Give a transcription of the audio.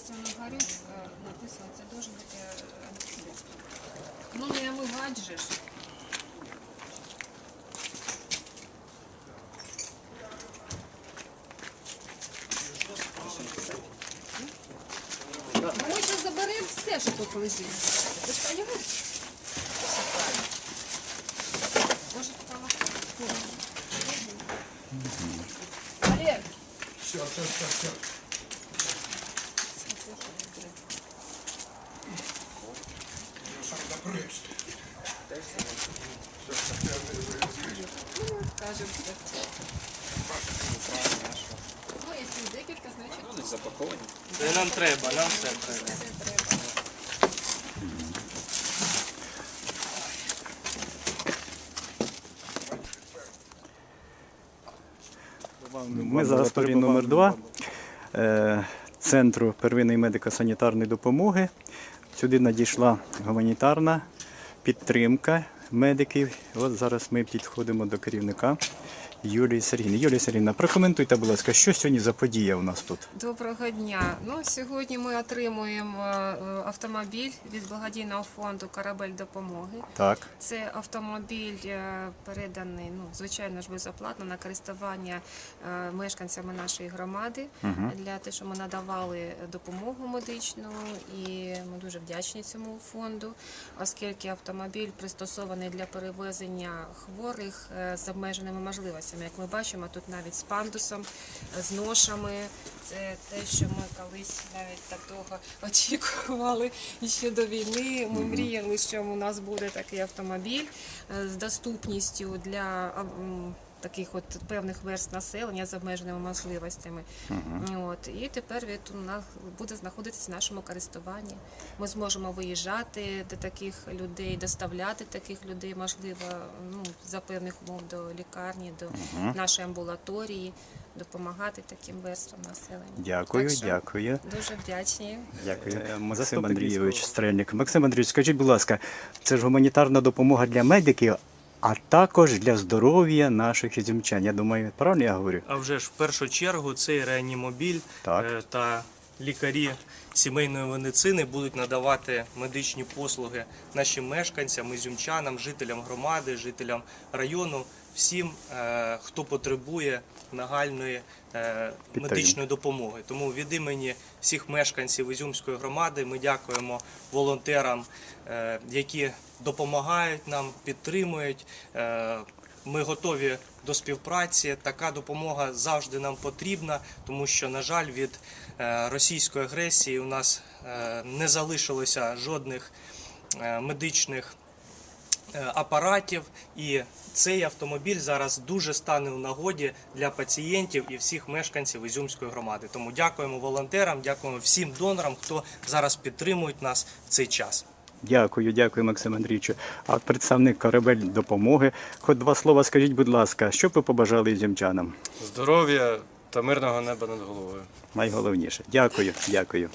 здесь он на горю э, написано, це должен бути э, антисептик. Ну не омивать же ж. Ну, Ми ще заберемо все, що тут лежить. Ви ж розумієте? Все правильно. Може, пока Олег, Все, все, все, все. Ну, якщо декілька, значить Вони запаковані. Це нам треба, нам все треба. це треба. Ми зараз в номер 2 е, Центру первинної медико-санітарної допомоги. Сюди надійшла гуманітарна підтримка медиків. От зараз ми підходимо до керівника Юлії Сергійни. Юлія Сергійовна, прокоментуйте, будь ласка, що сьогодні за подія у нас тут? Доброго дня. Ну, сьогодні ми отримуємо е, автомобіль від благодійного фонду Корабель допомоги. Так. Це автомобіль е, переданий, ну, звичайно ж, безоплатно на користування е, мешканцями нашої громади для того, щоб ми надавали допомогу медичну, і ми дуже вдячні цьому фонду, оскільки автомобіль пристосований для перевезення хворих е, з обмеженими можливостями. Як ми бачимо, тут навіть з пандусом, е, з ношами. Це те, що ми колись навіть так довго очікували ще до війни. Ми мріяли, що у нас буде такий автомобіль е, з доступністю для таких от певних верст населення з обмеженими можливостями. От і тепер він у нас буде знаходитися в нашому користуванні. Ми зможемо виїжджати до таких людей, доставляти таких людей, можливо, ну за певних умов до лікарні, до нашої амбулаторії, допомагати таким верствам населення. Дякую, Так що дякую. Дуже вдячні. Дякую. Е, Максим Андрійович Стрельник. Максим Андрійович, скажіть, будь ласка, це ж гуманітарна допомога для медиків, а також для здоров'я наших ізюмчан. Я думаю, правильно я говорю? А вже ж в першу чергу цей реанімобіль Так. е, та лікарі сімейної медицини будуть надавати медичні послуги нашим мешканцям, ізюмчанам, жителям громади, жителям району, всім, е, хто потребує нагальної е, медичної допомоги. Тому від імені всіх мешканців Ізюмської громади ми дякуємо волонтерам, е, які допомагають нам, підтримують. Ми готові до співпраці. Така допомога завжди нам потрібна, тому що, на жаль, від е, російської агресії у нас е, не залишилося жодних е, медичних апаратів, і цей автомобіль зараз дуже стане в нагоді для пацієнтів і всіх мешканців Ізюмської громади. Тому дякуємо волонтерам, дякуємо всім донорам, хто зараз підтримують нас в цей час. Дякую, дякую, Максим Андрійовичу. А представник корабель допомоги. Хоч два слова скажіть, будь ласка, що б ви побажали ізюмчанам? Здоров'я та мирного неба над головою. Найголовніше. Дякую, дякую.